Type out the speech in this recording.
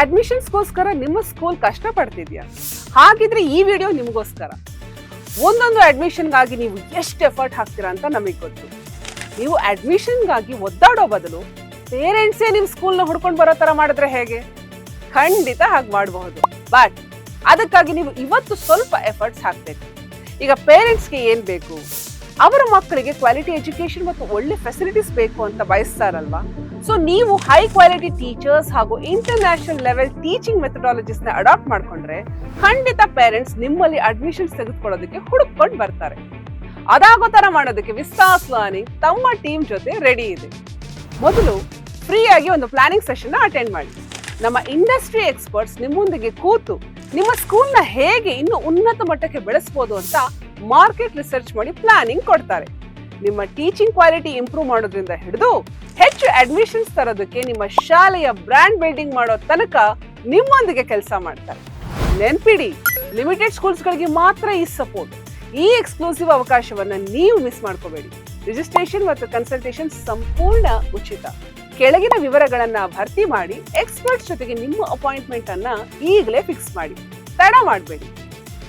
ಅಡ್ಮಿಷನ್ಸ್ಗೋಸ್ಕರ ನಿಮ್ಮ ಸ್ಕೂಲ್ ಕಷ್ಟ ಪಡ್ತಿದ್ಯಾ ಹಾಗಿದ್ರೆ ಈ ವಿಡಿಯೋ ನಿಮಗೋಸ್ಕರ. ಒಂದೊಂದು ಅಡ್ಮಿಷನ್ಗಾಗಿ ನೀವು ಎಷ್ಟು ಎಫರ್ಟ್ ಹಾಕ್ತೀರಾ ಅಂತ ನಮಗೆ ಗೊತ್ತು. ನೀವು ಅಡ್ಮಿಷನ್ಗಾಗಿ ಒದ್ದಾಡೋ ಬದಲು ಪೇರೆಂಟ್ಸೇ ನಿಮ್ಮ ಸ್ಕೂಲ್ನ ಹುಡ್ಕೊಂಡು ಬರೋ ಥರ ಮಾಡಿದ್ರೆ ಹೇಗೆ? ಖಂಡಿತ ಹಾಗೆ ಮಾಡಬಹುದು. ಬಟ್ ಅದಕ್ಕಾಗಿ ನೀವು ಇವತ್ತು ಸ್ವಲ್ಪ ಎಫರ್ಟ್ಸ್ ಹಾಕಬೇಕು. ಈಗ ಪೇರೆಂಟ್ಸ್ಗೆ ಏನು ಬೇಕು? ಅವರ ಮಕ್ಕಳಿಗೆ ಕ್ವಾಲಿಟಿ ಎಜುಕೇಶನ್ ಮತ್ತು ಒಳ್ಳೆ ಫೆಸಿಲಿಟೀಸ್ ಬೇಕು ಅಂತ ಬಯಸ್ತಾರಲ್ವಾ? ಸೊ ನೀವು ಹೈ ಕ್ವಾಲಿಟಿ ಟೀಚರ್ಸ್ ಹಾಗೂ ಇಂಟರ್ನ್ಯಾಷನಲ್ ಲೆವೆಲ್ ಟೀಚಿಂಗ್ ಮೆಥಡಾಲಜಿಸ್ನ ಅಡಾಪ್ಟ್ ಮಾಡ್ಕೊಂಡ್ರೆ ಖಂಡಿತ ಪೇರೆಂಟ್ಸ್ ನಿಮ್ಮಲ್ಲಿ ಅಡ್ಮಿಷನ್ಸ್ ತೆಗೆದುಕೊಳ್ಳೋದಕ್ಕೆ ಹುಡುಕೊಂಡು ಬರ್ತಾರೆ. ಅದಾಗೋ ಥರ ಮಾಡೋದಕ್ಕೆ ವಿಸ್ತಾಸ್ ಲರ್ನಿಂಗ್ ತಮ್ಮ ಟೀಮ್ ಜೊತೆ ರೆಡಿ ಇದೆ. ಮೊದಲು ಫ್ರೀಯಾಗಿ ಒಂದು ಪ್ಲಾನಿಂಗ್ ಸೆಷನ್ ಅಟೆಂಡ್ ಮಾಡಿ. ನಮ್ಮ ಇಂಡಸ್ಟ್ರಿ ಎಕ್ಸ್ಪರ್ಟ್ಸ್ ನಿಮ್ಮೊಂದಿಗೆ ಕೂತು ನಿಮ್ಮ ಸ್ಕೂಲ್ನ ಹೇಗೆ ಇನ್ನು ಉನ್ನತ ಮಟ್ಟಕ್ಕೆ ಬೆಳೆಸ್ಬೋದು ಅಂತ ಮಾರ್ಕೆಟ್ ರಿಸರ್ಚ್ ಮಾಡಿ ಪ್ಲಾನಿಂಗ್ ಕೊಡ್ತಾರೆ. ನಿಮ್ಮ ಟೀಚಿಂಗ್ ಕ್ವಾಲಿಟಿ ಇಂಪ್ರೂವ್ ಮಾಡೋದ್ರಿಂದ ಹಿಡಿದು ಹೆಚ್ಚು ಅಡ್ಮಿಷನ್ಸ್ ತರೋದಕ್ಕೆ ನಿಮ್ಮ ಶಾಲೆಯ ಬ್ರ್ಯಾಂಡ್ ಬಿಲ್ಡಿಂಗ್ ಮಾಡೋ ತನಕ ನಿಮ್ಮೊಂದಿಗೆ ಕೆಲಸ ಮಾಡ್ತಾರೆ. ನೆನ್ಪಿಡಿ, ಲಿಮಿಟೆಡ್ ಸ್ಕೂಲ್ಸ್ಗಳಿಗೆ ಮಾತ್ರ ಈ ಸಪೋರ್ಟ್. ಈ ಎಕ್ಸ್ಕ್ಲೂಸಿವ್ ಅವಕಾಶವನ್ನ ನೀವು ಮಿಸ್ ಮಾಡ್ಕೋಬೇಡಿ. ರಿಜಿಸ್ಟ್ರೇಷನ್ ಮತ್ತು ಕನ್ಸಲ್ಟೇಷನ್ ಸಂಪೂರ್ಣ ಉಚಿತ. ಕೆಳಗಿನ ವಿವರಗಳನ್ನ ಭರ್ತಿ ಮಾಡಿ ಎಕ್ಸ್ಪರ್ಟ್ ಜೊತೆಗೆ ನಿಮ್ಮ ಅಪಾಯಿಂಟ್ಮೆಂಟ್ ಅನ್ನ ಈಗಲೇ ಫಿಕ್ಸ್ ಮಾಡಿ. ತಡ ಮಾಡಬೇಡಿ.